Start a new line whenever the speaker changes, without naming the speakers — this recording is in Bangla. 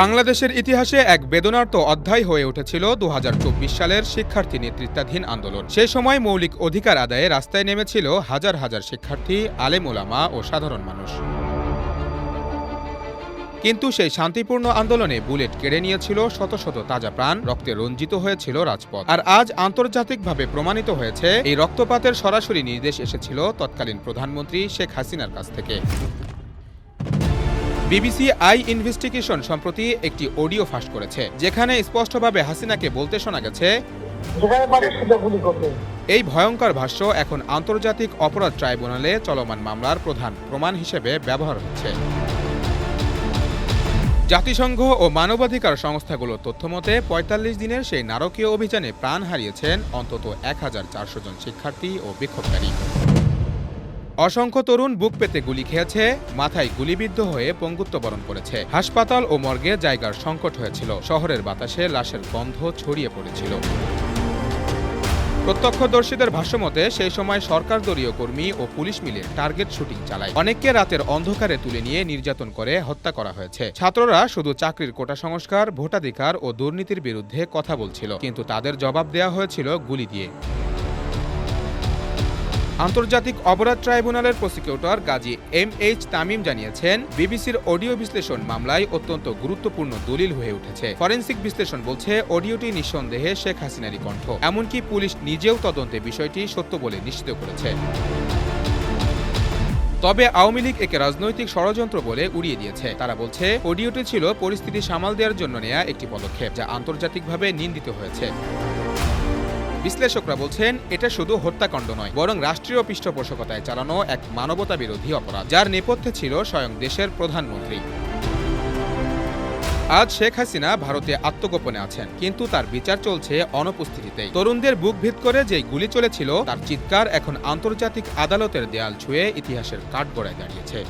বাংলাদেশের ইতিহাসে এক বেদনার্ত অধ্যায় হয়ে উঠেছিল দুহাজার চব্বিশ সালের শিক্ষার্থী নেতৃত্বাধীন আন্দোলন। সে সময় মৌলিক অধিকার আদায়ে রাস্তায় নেমেছিল হাজার হাজার শিক্ষার্থী, আলেম ওলামা ও সাধারণ মানুষ। কিন্তু সেই শান্তিপূর্ণ আন্দোলনে বুলেট কেড়ে নিয়েছিল শত শত তাজা প্রাণ, রক্তে রঞ্জিত হয়েছিল রাজপথ। আর আজ আন্তর্জাতিকভাবে প্রমাণিত হয়েছে, এই রক্তপাতের সরাসরি নির্দেশ এসেছিল তৎকালীন প্রধানমন্ত্রী শেখ হাসিনার কাছ থেকে। বিবিসি আই ইনভেস্টিগেশন সম্প্রতি একটি অডিও ফাঁস করেছে যেখানে স্পষ্টভাবে হাসিনাকে বলতে শোনা গেছে এই ভয়ঙ্কর ভাষ্য এখন আন্তর্জাতিক অপরাধ ট্রাইব্যুনালে চলমান মামলার প্রধান প্রমাণ হিসেবে ব্যবহার হচ্ছে। জাতিসংঘ ও মানবাধিকার সংস্থাগুলোর তথ্যমতে পঁয়তাল্লিশ দিনের সেই নারকীয় অভিযানে প্রাণ হারিয়েছেন অন্তত এক হাজার চারশো জন শিক্ষার্থী ও বিক্ষোভকারী। অসংখ্য তরুণ বুক পেতে গুলি খেয়েছে, মাথায় গুলিবিদ্ধ হয়ে পঙ্গুত্ব বরণ করেছে। হাসপাতাল ও মর্গে জায়গার সংকট হয়েছিল। শহরের বাতাসে লাশের গন্ধ ছড়িয়ে পড়েছিল। প্রত্যক্ষদর্শীদের ভাষ্যমতে, সেই সময় সরকার দলীয় কর্মী ও পুলিশ মিলে টার্গেট শুটিং চালায়। অনেককে রাতের অন্ধকারে তুলে নিয়ে নির্যাতন করে হত্যা করা হয়েছে। ছাত্ররা শুধু চাকরির কোটা সংস্কার, ভোটাধিকার ও দুর্নীতির বিরুদ্ধে কথা বলছিল, কিন্তু তাদের জবাব দেওয়া হয়েছিল গুলি দিয়ে। আন্তর্জাতিক অপরাধ ট্রাইব্যুনালের prosecutor Gazi M H Tamim জানিয়েছেন, বিবিসির অডিও বিশ্লেষণ মামলায় অত্যন্ত গুরুত্বপূর্ণ দলিল হয়ে উঠেছে। ফরেনসিক বিশ্লেষণ বলছে, অডিওটি নিঃসন্দেহে শেখ হাসিনারই কণ্ঠ। এমনকি পুলিশ নিজেও তদন্তে বিষয়টি সত্য বলে নিশ্চিত করেছে। তবে আওয়ামী লীগ একে রাজনৈতিক ষড়যন্ত্র বলে উড়িয়ে দিয়েছে। তারা বলছে, অডিওটি ছিল পরিস্থিতি সামাল দেওয়ার জন্য নেয়া একটি পদক্ষেপ, যা আন্তর্জাতিকভাবে নিন্দিত হয়েছে। বিশ্লেষকরা বলছেন, এটা শুধু হত্যাকাণ্ড নয়, বরং রাষ্ট্রীয় পৃষ্ঠপোষকতায় চালানো এক মানবতা বিরোধী অপরাধ, যার নেপথ্যে ছিল স্বয়ং দেশের প্রধানমন্ত্রী। আজ শেখ হাসিনা ভারতে আত্মগোপনে আছেন, কিন্তু তার বিচার চলছে অনুপস্থিতিতে তরুণদের বুক ভিত করে যেই গুলি চলেছিল, তার চিৎকার এখন আন্তর্জাতিক আদালতের দেয়াল ছুঁয়ে ইতিহাসের কাঠগড়ায় দাঁড়িয়েছে।